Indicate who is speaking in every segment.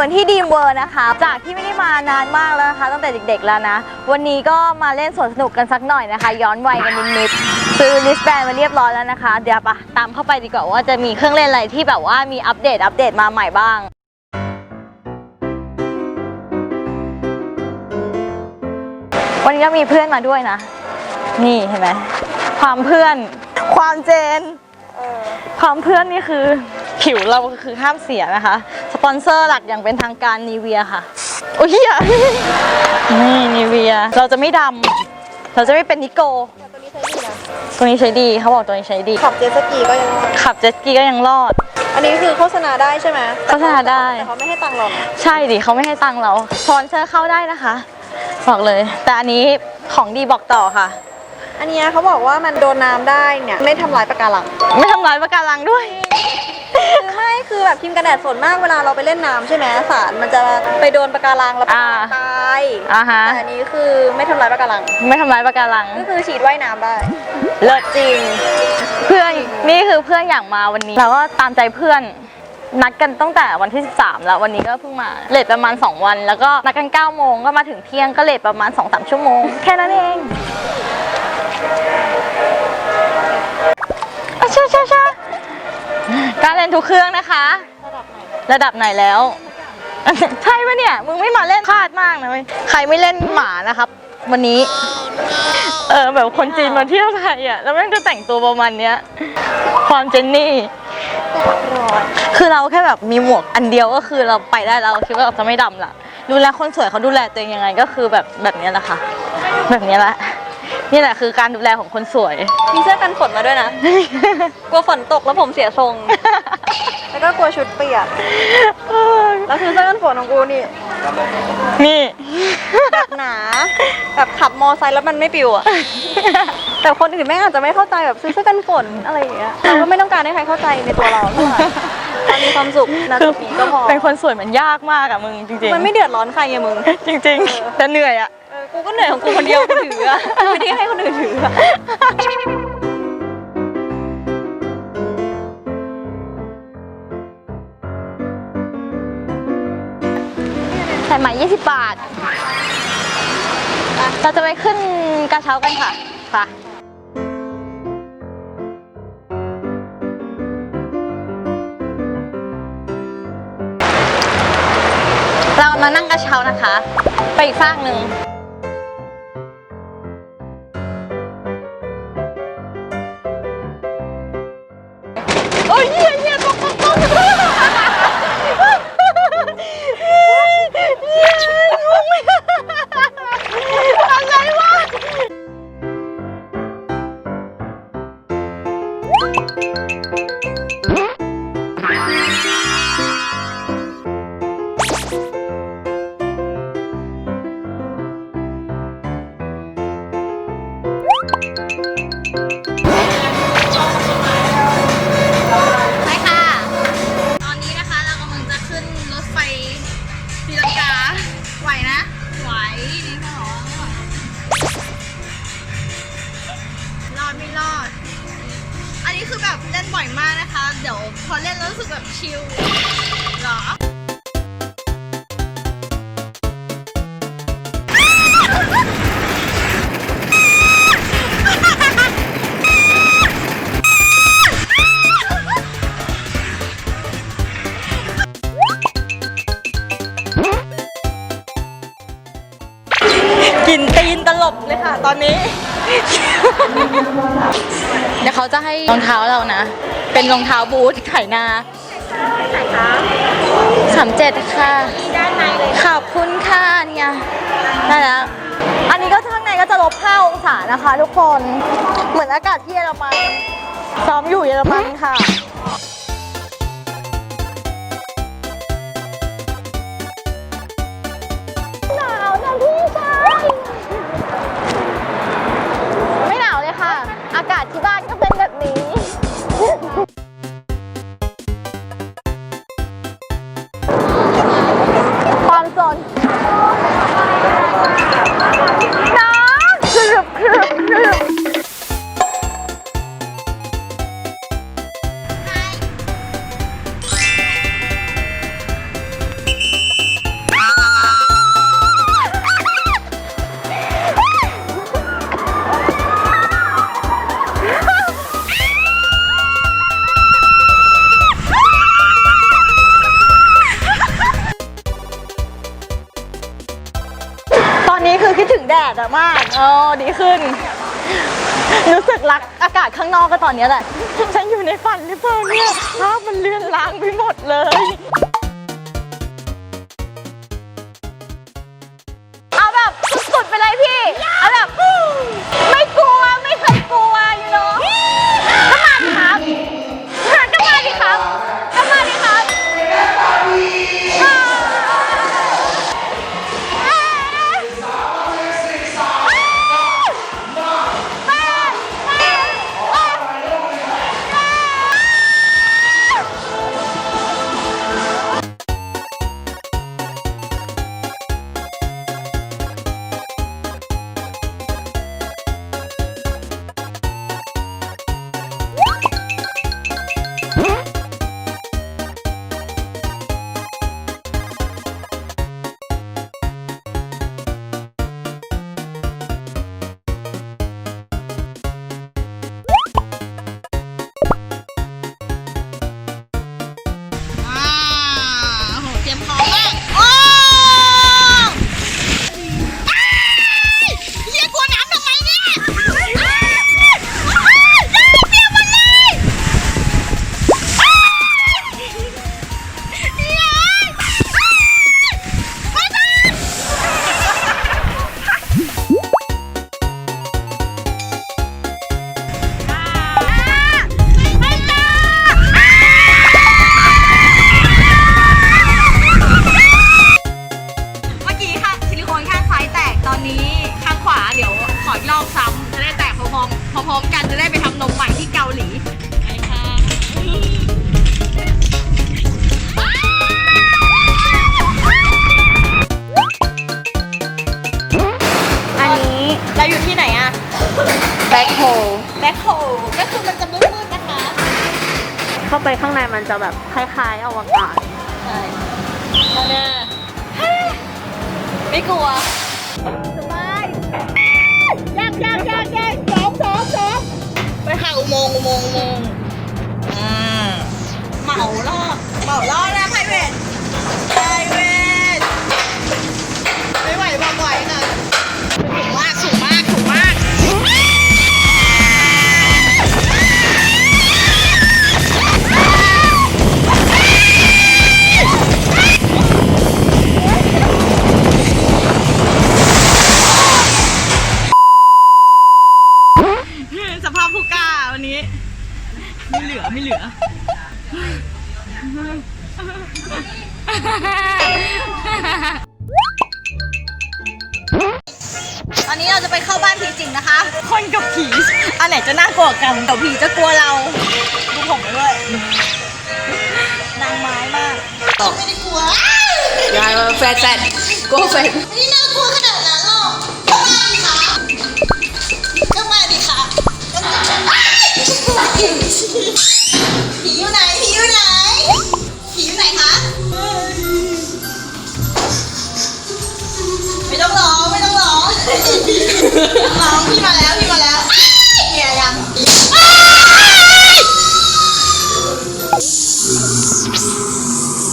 Speaker 1: กันที่ดีมเวิร์นะคะ จากที่ไม่ได้มานานมากแล้วนะคะ ตั้งแต่เด็กๆแล้วนะ วันนี้ก็มาเล่นสวนสนุกกันสักหน่อยนะคะ ย้อนวัยกันนิดๆซื้อลิสแบนมาเรียบร้อยแล้วนะคะ เดี๋ยวปะตามเข้าไปดีกว่าว่าจะมีเครื่องเล่นอะไรที่แบบว่ามีอัปเดตอัปเดตมาใหม่บ้างวันนี้ก็มีเพื่อนมาด้วยนะ นี่เห็นไหมความเพื่อน ความเจน ความเพื่อนนี่คือผิวเราคือห้ามเสียนะคะ สปอนเซอร์หลักอย่างเป็นทางการนีเวียค่ะ โอ้ยเหี้ยนี่นีเวีย เราจะไม่ดำเราจะไม่เป็นนิโก ตัวนี้ใช้ดีเขาบอกตัวนี้ใช้ดี
Speaker 2: ขับเจ็ตสกีก็ยัง
Speaker 1: ขับเจ็ตสกีก็ยังรอด
Speaker 2: อันนี้คือโฆษณาได้ใช่ไหม
Speaker 1: โฆษณาได้
Speaker 2: แต่เขาไม่ให้ตังค์เรานะ
Speaker 1: ใช่ดิเขาไม่ให้ตังค์เราสปอนเซอร์เข้าได้นะคะ บอกเลย แต่อันนี้ของดีบอกต่อค่ะ
Speaker 2: อันเนี้ยเขาบอกว่ามันโดนน้ำได้เนี่ยไม่ทำลายปะการัง
Speaker 1: ไม่ทำลายปะการังด้วย
Speaker 2: คือไม่คือแบบครีมกันแดดส่วนมากเวลาเราไปเล่นน้ำใช่ไหมสารมันจะไปโดนปะการังแล้วปะการัง
Speaker 1: อ่า
Speaker 2: ตาย
Speaker 1: อ่าฮะ
Speaker 2: แต่อันนี้คือไม่ทำลายปะการัง
Speaker 1: ไม่ทำลายปะการัง
Speaker 2: ก็คือฉีดว่ายน้ำได้
Speaker 1: เลิศจริง เพื่อนนี่คือเพื่อนอยากมาวันนี้ เราก็ตามใจเพื่อน นัดกันตั้งแต่วันที่ 13 แล้ววันนี้ก็เพิ่งมาเลทประมาณ 2 วัน แล้วก็นัดกัน9โมงก็มาถึงเที่ยงก็เลทประมาณ 2-3 ชั่วโมง แค่นั้นเอง อะช่าช่าช่าการเล่นทุกเครื่องนะคะ ระดับไหนแล้ว ใช่ปะเนี่ย มึงไม่มาเล่นพลาดมากนะเว้ยใครไม่เล่นหมานะครับ วันนี้ เออแบบคนจีนมาเที่ยวไทยอะ แล้วแม่งจะแต่งตัวประมาณเนี้ย ความเจนนี่ คือเราแค่แบบมีหมวกอันเดียวก็คือเราไปได้แล้วเราคิดว่าเราจะไม่ดำละดูแลคนสวยเขาดูแลตัวเองยังไงก็คือแบบแบบเนี้ยแหละค่ะ แบบเนี้ยแหละ นี่แหละคือการดูแลของคนสวย
Speaker 2: มีเสื้อกันฝนมาด้วยนะ กลัวฝนตกแล้วผมเสียทรง แล้วก็กลัวชุดเปียก แล้วคือเสื้อกันฝนของกูนี่
Speaker 1: นี่
Speaker 2: แบบหนา แบบขับมอไซค์แล้วมันไม่ปิวอะแต่คนอื่นแม่งอาจจะไม่เข้าใจแบบซื้อเสื้อกันฝนอะไรอย่างเงี้ย เราก็ไม่ต้องการให้ใครเข้าใจในตัวเราเท่าไหร่เรามีความสุขนะจุดนี้ก็พอ
Speaker 1: เป็นคนสวยมันยากมากอะมึงจริงๆ
Speaker 2: มันไม่เดือดร้อนใครอะมึง
Speaker 1: จริง ๆ แต่เหนื่อยอะ
Speaker 2: เออ กูก็เหนื่อยของกูคนเดียวกูถืออะไม่ได้ให้คนอื่นถืออะ
Speaker 1: ใส่ไหม20 บาท เราจะไปขึ้นกระเช้ากันค่ะค่ะเรามานั่งกระเช้านะคะ ไปอีกฟากหนึ่ง ไปค่ะ ตอนนี้นะคะเรากำลังจะขึ้นรถไฟศรีลังกา ไหวนะ ไหวดีค่ะหรอรอดไม่รอด อันนี้คือแบบเล่นบ่อยมากนะคะ เดี๋ยวพอเล่นแล้วรู้สึกแบบชิลหรอ กินตีนตลบเลยค่ะ ตอนนี้ เดี๋ยวเขาจะให้รองเท้าเรานะ เป็นรองเท้าบูทไถนาสามเจ็ดค่ะ
Speaker 2: ด้านในเลย
Speaker 1: ขอบคุณค่ะเนี่ยได้แล้วอันนี้ก็ข้างในก็จะลบ5องศานะคะ ทุกคน เหมือนอากาศที่เยอรมัน ซ้อมอยู่เยอรมันค่ะ อะมากอ๋อดีขึ้น รู้สึกรักอากาศข้างนอกก็ตอนนี้แหละ ฉันอยู่ในฝันหรือเปล่าเนี่ยภาพมันเลื่อนลางไปหมดเลย จะแบ
Speaker 2: บคล้ายๆอวกาศ
Speaker 1: ใช่ตอนนี้ไม่กลัวสบายยากยากยากยากสองสองสองไปหาอุโมงค์อุโมงค์อุโมงค์อ่าเหมารอบเหมารอบนะไพรเวท อนนี้เราจะไปเข้าบ้านผีสิงนะคะ คนกับผี อันไหนจะน่ากลัวกันแต่ผีจะกลัวเราดูผมไปด้วยนางไม้มากไม่ได้กลัวยา
Speaker 2: ยมาแฟนแฟนโกแฟน
Speaker 1: ไม่ได้น่ากลัวขนาด Thank you.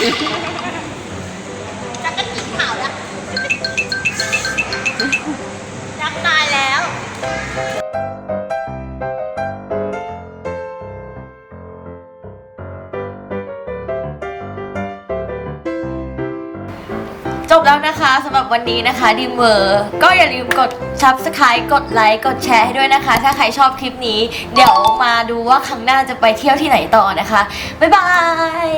Speaker 1: อยากกันกินข่าวแล้วอยากตายแล้วจ
Speaker 3: บแล้วนะคะสำหรับวันนี้นะคะดีเวอร์ก็อย่าลืมกด subscribe กดไลค์กดแชร์ให้ด้วยนะคะ ถ้าใครชอบคลิปนี้ เดี๋ยวมาดูว่าครั้งหน้าจะไปเที่ยวที่ไหนต่อนะคะ บ๊ายบาย